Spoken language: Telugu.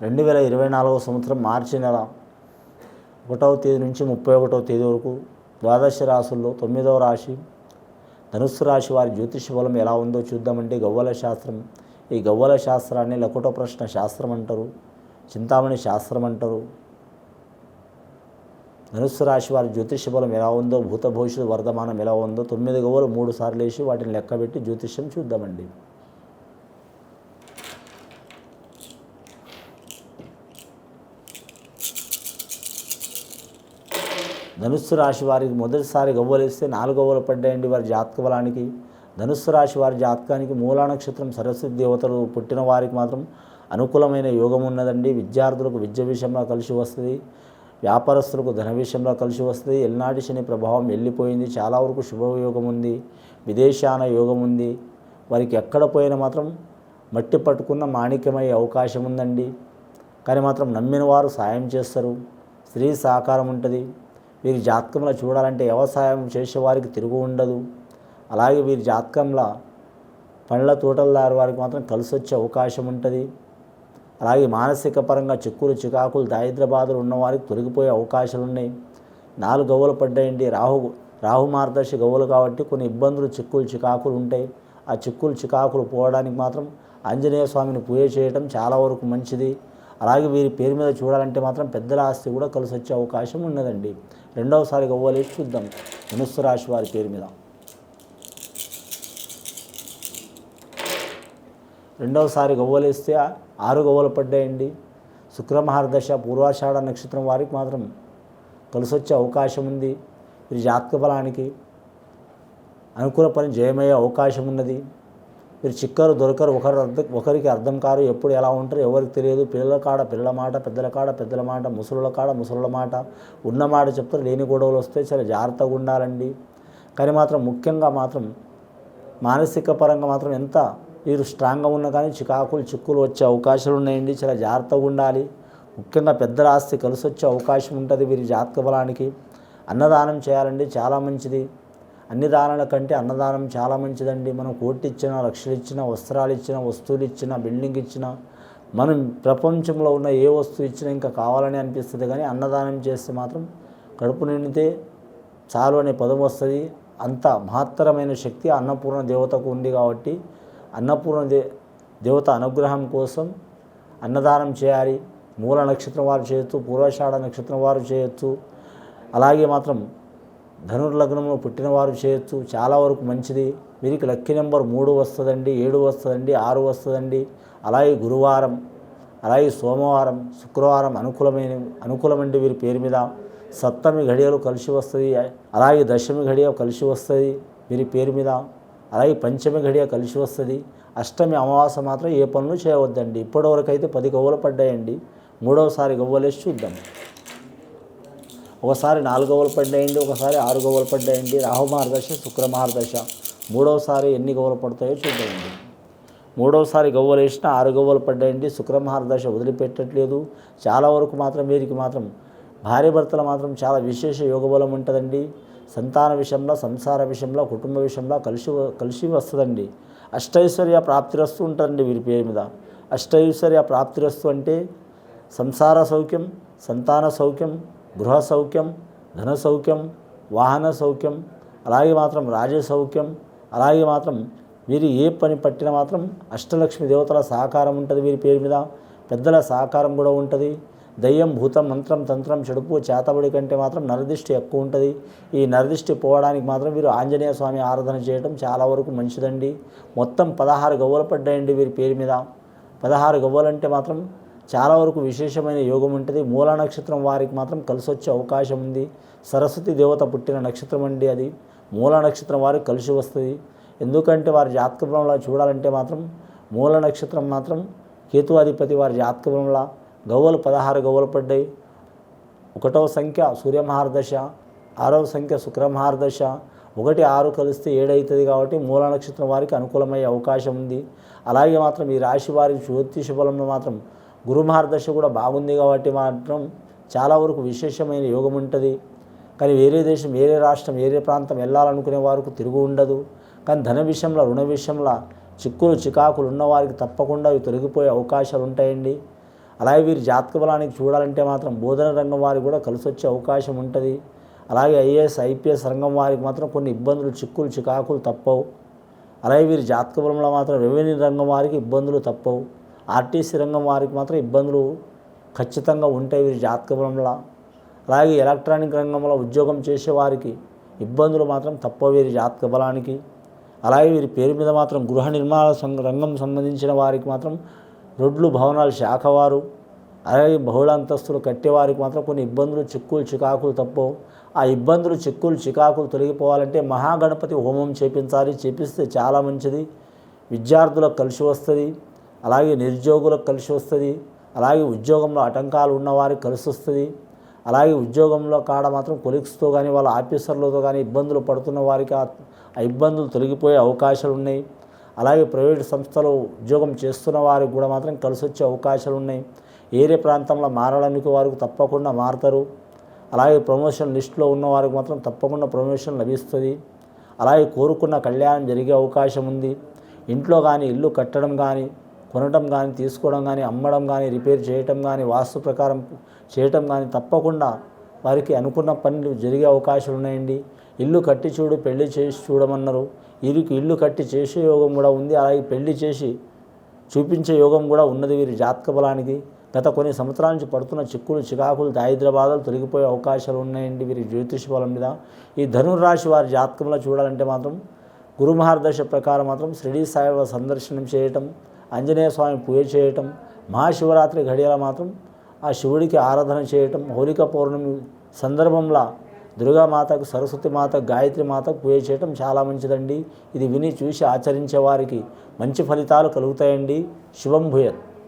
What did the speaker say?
రెండు వేల ఇరవై నాలుగవ సంవత్సరం మార్చి నెల ఒకటవ తేదీ నుంచి ముప్పై ఒకటవ తేదీ వరకు ద్వాదశ రాశుల్లో తొమ్మిదవ రాశి ధనుస్సు రాశి వారి జ్యోతిష బలం ఎలా ఉందో చూద్దామంటే గవ్వల శాస్త్రం. ఈ గవ్వల శాస్త్రాన్ని లకుట ప్రశ్న శాస్త్రం అంటారు చింతామణి శాస్త్రం అంటారు. ధనుస్సు రాశి వారి జ్యోతిష బలం ఎలా ఉందో భూత భవిష్యత్ వర్ధమానం ఎలా ఉందో తొమ్మిది గవ్వలు మూడు సార్లు వేసి వాటిని లెక్కబెట్టి జ్యోతిష్యం చూద్దామండి. ధనుస్సు రాశి వారికి మొదటిసారి గవ్వలేస్తే నాలుగు గవ్వలు పడ్డాయండి వారి జాతక బలానికి. ధనుస్సు రాశి వారి జాతకానికి మూలా నక్షత్రం సరస్వతి దేవతలు పుట్టిన వారికి మాత్రం అనుకూలమైన యోగం ఉన్నదండి. విద్యార్థులకు విద్య విషయంలో కలిసి వస్తుంది. వ్యాపారస్తులకు ధన విషయంలో కలిసి వస్తుంది. ఎల్నాటి శని ప్రభావం వెళ్ళిపోయింది. చాలా వరకు శుభయోగం ఉంది. విదేశాన యోగం ఉంది. వారికి ఎక్కడ పోయినా మాత్రం మట్టి పట్టుకున్న మాణిక్యమయ్యే అవకాశం ఉందండి. కానీ మాత్రం నమ్మిన వారు సాయం చేస్తారు. స్త్రీ సహకారం ఉంటుంది. వీరి జాతకంలో చూడాలంటే వ్యవసాయం చేసేవారికి తిరుగు ఉండదు. అలాగే వీరి జాతకంలో పండ్ల తోటలదారు వారికి మాత్రం కలిసి వచ్చే అవకాశం ఉంటుంది. అలాగే మానసిక పరంగా చిక్కులు చికాకులు దారిద్ర బాధలు ఉన్నవారికి తొలగిపోయే అవకాశాలు ఉన్నాయి. నాలుగు గవ్వలు పడ్డాయండి. రాహు రాహు మార్గదర్శి గవ్వలు కాబట్టి కొన్ని ఇబ్బందులు చిక్కులు చికాకులు ఉంటాయి. ఆ చిక్కులు చికాకులు పోవడానికి మాత్రం ఆంజనేయ స్వామిని పూజ చేయడం చాలా వరకు మంచిది. అలాగే వీరి పేరు మీద చూడాలంటే మాత్రం పెద్దల ఆస్తి కూడా కలిసి వచ్చే అవకాశం ఉన్నదండి. రెండవసారి గవ్వలేసి చూద్దాం. ధనుస్సు రాశి వారి పేరు మీద. రెండవసారి గవ్వలేస్తే ఆరు గవ్వలు పడ్డాయండి. శుక్రమహారదశ పూర్వాషాఢ నక్షత్రం వారికి మాత్రం కలిసి వచ్చే అవకాశం ఉంది. వీరి జాతక బలానికి అనుకూల పని జయమయ్యే అవకాశం ఉన్నది. మీరు చిక్కరు దొరకరు ఒకరు అర్థం ఒకరికి అర్థం కారు ఎప్పుడు ఎలా ఉంటారో ఎవరికి తెలియదు. పిల్లల కాడ పిల్లల మాట పెద్దల కాడ పెద్దల మాట ముసలుల కాడ ముసలుల మాట. ఉన్న మాట చెప్తారు లేని గొడవలు వస్తే చాలా జాగ్రత్తగా ఉండాలండి. కానీ మాత్రం ముఖ్యంగా మాత్రం మానసిక పరంగా మాత్రం ఎంత మీరు స్ట్రాంగ్గా ఉన్నా కానీ చికాకులు చిక్కులు వచ్చే అవకాశాలు ఉన్నాయండి. చాలా జాగ్రత్తగా ఉండాలి. ముఖ్యంగా పెద్దల ఆస్తి కలిసి వచ్చే అవకాశం ఉంటుంది వీరి జాతక బలానికి. అన్నదానం చేయాలండి చాలా మంచిది. అన్ని దానాల కంటే అన్నదానం చాలా మంచిదండి. మనం కోటి ఇచ్చిన లక్షలు ఇచ్చిన వస్త్రాలు ఇచ్చిన వస్తువులు ఇచ్చిన బిల్డింగ్ ఇచ్చిన మనం ప్రపంచంలో ఉన్న ఏ వస్తువు ఇచ్చినా ఇంకా కావాలని అనిపిస్తుంది. కానీ అన్నదానం చేస్తే మాత్రం కడుపు నిండితే చాలు అనే పదం వస్తుంది. అంత మహత్తరమైన శక్తి అన్నపూర్ణ దేవతకు ఉంది కాబట్టి అన్నపూర్ణ దే దేవత అనుగ్రహం కోసం అన్నదానం చేయాలి. మూల నక్షత్రం వారు చేయొచ్చు పూర్వషాఢ నక్షత్రం వారు చేయొచ్చు. అలాగే మాత్రం ధనుర్లగ్నంలో పుట్టినవారు చేయొచ్చు. చాలా వరకు మంచిది. వీరికి లక్కీ నెంబర్ మూడు వస్తుందండి ఏడు వస్తుందండి ఆరు వస్తుందండి. అలాగే గురువారం అలాగే సోమవారం శుక్రవారం అనుకూలమైన అనుకూలమండి వీరి పేరు మీద. సప్తమి ఘడియలు కలిసి వస్తుంది. అలాగే దశమి ఘడియ కలిసి వస్తుంది వీరి పేరు మీద. అలాగే పంచమి ఘడియ కలిసి వస్తుంది. అష్టమి అమావాస మాత్రం ఏ పనులు చేయవద్దండి. ఇప్పటివరకు అయితే పది గవ్వలు పడ్డాయండి. మూడవసారి గవ్వలేసి చూద్దాం. ఒకసారి నాలుగోవలు పడ్డాయండి ఒకసారి ఆరు గోవలు పడ్డాయండి. రాహు మహర్దశ శుక్ర మహర్దశ మూడవసారి ఎన్ని గవ్వలు పడతాయో చూడండి మూడవసారి గవ్వలు వేసిన ఆరు గవ్వలు పడ్డాయండి. శుక్ర మహర్దశ వదిలిపెట్టట్లేదు. చాలా వరకు మాత్రం వీరికి మాత్రం భార్య భర్తలు మాత్రం చాలా విశేష యోగబలం ఉంటుందండి. సంతాన విషయంలో సంసార విషయంలో కుటుంబ విషయంలో కలిసి కలిసి వస్తుందండి. అష్టైశ్వర్య ప్రాప్తిరస్తు ఉంటుందండి వీరి పేరు మీద. అష్టైశ్వర్య ప్రాప్తిరస్తు అంటే సంసార సౌఖ్యం సంతాన సౌఖ్యం గృహ సౌఖ్యం ధన సౌఖ్యం వాహన సౌఖ్యం అలాగే మాత్రం రాజ సౌఖ్యం అలాగే మాత్రం వీరు ఏ పని పట్టినా మాత్రం అష్టలక్ష్మి దేవతల సహకారం ఉంటుంది వీరి పేరు మీద. పెద్దల సహకారం కూడా ఉంటుంది. దయ్యం భూతం మంత్రం తంత్రం చెడుపు చేతబడి కంటే మాత్రం నరదిష్టి ఎక్కువ ఉంటుంది. ఈ నరదిష్టి పోవడానికి మాత్రం వీరు ఆంజనేయ స్వామి ఆరాధన చేయడం చాలా వరకు మంచిదండి. మొత్తం పదహారు గవ్వలు పడ్డాయండి వీరి పేరు మీద. పదహారు గవ్వలంటే మాత్రం చాలా వరకు విశేషమైన యోగం ఉంటుంది. మూల నక్షత్రం వారికి మాత్రం కలిసి వచ్చే అవకాశం ఉంది. సరస్వతి దేవత పుట్టిన నక్షత్రం అండి అది. మూల నక్షత్రం వారికి కలిసి వస్తుంది. ఎందుకంటే వారి జాతకంలో చూడాలంటే మాత్రం మూల నక్షత్రం మాత్రం కేతువాధిపతి వారి జాతకంలో గవ్వలు పదహారు గవ్వలు పడ్డాయి. ఒకటవ సంఖ్య సూర్యమహారదశ ఆరవ సంఖ్య శుక్రమహారదశ ఒకటి ఆరు కలిస్తే ఏడవుతుంది కాబట్టి మూల నక్షత్రం వారికి అనుకూలమయ్యే అవకాశం ఉంది. అలాగే మాత్రం ఈ రాశి వారి జ్యోతిష బలంలో మాత్రం గురుమహారదశ కూడా బాగుంది కాబట్టి మాత్రం చాలా వరకు విశేషమైన యోగం ఉంటుంది. కానీ వేరే దేశం వేరే రాష్ట్రం వేరే ప్రాంతం వెళ్ళాలనుకునే వారికి తిరుగు ఉండదు. కానీ ధన విషయంలో రుణ విషయంలో చిక్కులు చికాకులు ఉన్నవారికి తప్పకుండా అవి తొలగిపోయే అవకాశాలు ఉంటాయండి. అలాగే వీరి జాతక బలానికి చూడాలంటే మాత్రం బోధన రంగం వారికి కూడా కలిసి వచ్చే అవకాశం ఉంటుంది. అలాగే ఐఏఎస్ ఐపీఎస్ రంగం వారికి మాత్రం కొన్ని ఇబ్బందులు చిక్కులు చికాకులు తప్పవు. అలాగే వీరి జాతక బలంలో మాత్రం రెవెన్యూ రంగం వారికి ఇబ్బందులు తప్పవు. ఆర్టీసీ రంగం వారికి మాత్రం ఇబ్బందులు ఖచ్చితంగా ఉంటాయి వీరి జాతక బలంలో. అలాగే ఎలక్ట్రానిక్ రంగంలో ఉద్యోగం చేసే వారికి ఇబ్బందులు మాత్రం తప్పవు వీరి జాతక బలానికి. అలాగే వీరి పేరు మీద మాత్రం గృహ నిర్మాణ రంగం సంబంధించిన వారికి మాత్రం రోడ్లు భవనాలు శాఖ వారు అలాగే బహుళ అంతస్తులు కట్టేవారికి మాత్రం కొన్ని ఇబ్బందులు చిక్కులు చికాకులు తప్పవు. ఆ ఇబ్బందులు చిక్కులు చికాకులు తొలగిపోవాలంటే మహాగణపతి హోమం చేపించాలి. చేపిస్తే చాలా మంచిది. విద్యార్థులకు కలిసి వస్తుంది. అలాగే నిరుద్యోగులకు కలిసి వస్తుంది అలాగే ఉద్యోగంలో ఆటంకాలు ఉన్నవారికి కలిసి వస్తుంది అలాగే ఉద్యోగంలో కాడ మాత్రం కొలిక్స్తో కానీ వాళ్ళ ఆఫీసర్లతో కానీ ఇబ్బందులు పడుతున్న వారికి ఆ ఇబ్బందులు తొలగిపోయే అవకాశాలు ఉన్నాయి. అలాగే ప్రైవేట్ సంస్థలో ఉద్యోగం చేస్తున్న వారికి కూడా మాత్రం కలిసి వచ్చే అవకాశాలు ఉన్నాయి. ఏరే ప్రాంతంలో మారడానికి వారికి తప్పకుండా మారుతారు. అలాగే ప్రమోషన్ లిస్టులో ఉన్న వారికి మాత్రం తప్పకుండా ప్రమోషన్ లభిస్తుంది. అలాగే కోరుకున్న కళ్యాణం జరిగే అవకాశం ఉంది. ఇంట్లో కానీ ఇల్లు కట్టడం కానీ కొనడం కానీ తీసుకోవడం కానీ అమ్మడం కానీ రిపేర్ చేయటం కానీ వాస్తు ప్రకారం చేయటం కానీ తప్పకుండా వారికి అనుకున్న పనులు జరిగే అవకాశాలు ఉన్నాయండి. ఇల్లు కట్టి చూడు పెళ్ళి చేసి చూడమన్నారు. వీరికి ఇల్లు కట్టి చేసే యోగం కూడా ఉంది. అలాగే పెళ్ళి చేసి చూపించే యోగం కూడా ఉన్నది వీరి జాతక బలానికి. గత కొన్ని సంవత్సరాల నుంచి పడుతున్న చిక్కులు చికాకులు దారిద్రబాధలు తొలగిపోయే అవకాశాలు ఉన్నాయండి వీరి జ్యోతిష బలం మీద. ఈ ధనుర్రాశి వారి జాతకంలో చూడాలంటే మాత్రం గురుమహార్దశ ప్రకారం మాత్రం షిరిడి సాయిబాబా సందర్శనం చేయటం ఆంజనేయ స్వామి పూజ చేయటం మహాశివరాత్రి ఘడియల మాత్రం ఆ శివుడికి ఆరాధన చేయటం హోలిక పౌర్ణమి సందర్భంలో దుర్గామాతకు సరస్వతి మాత గాయత్రి మాతకు పూజ చేయటం చాలా మంచిదండి. ఇది విని చూసి ఆచరించే వారికి మంచి ఫలితాలు కలుగుతాయండి. శుభం భూయత్.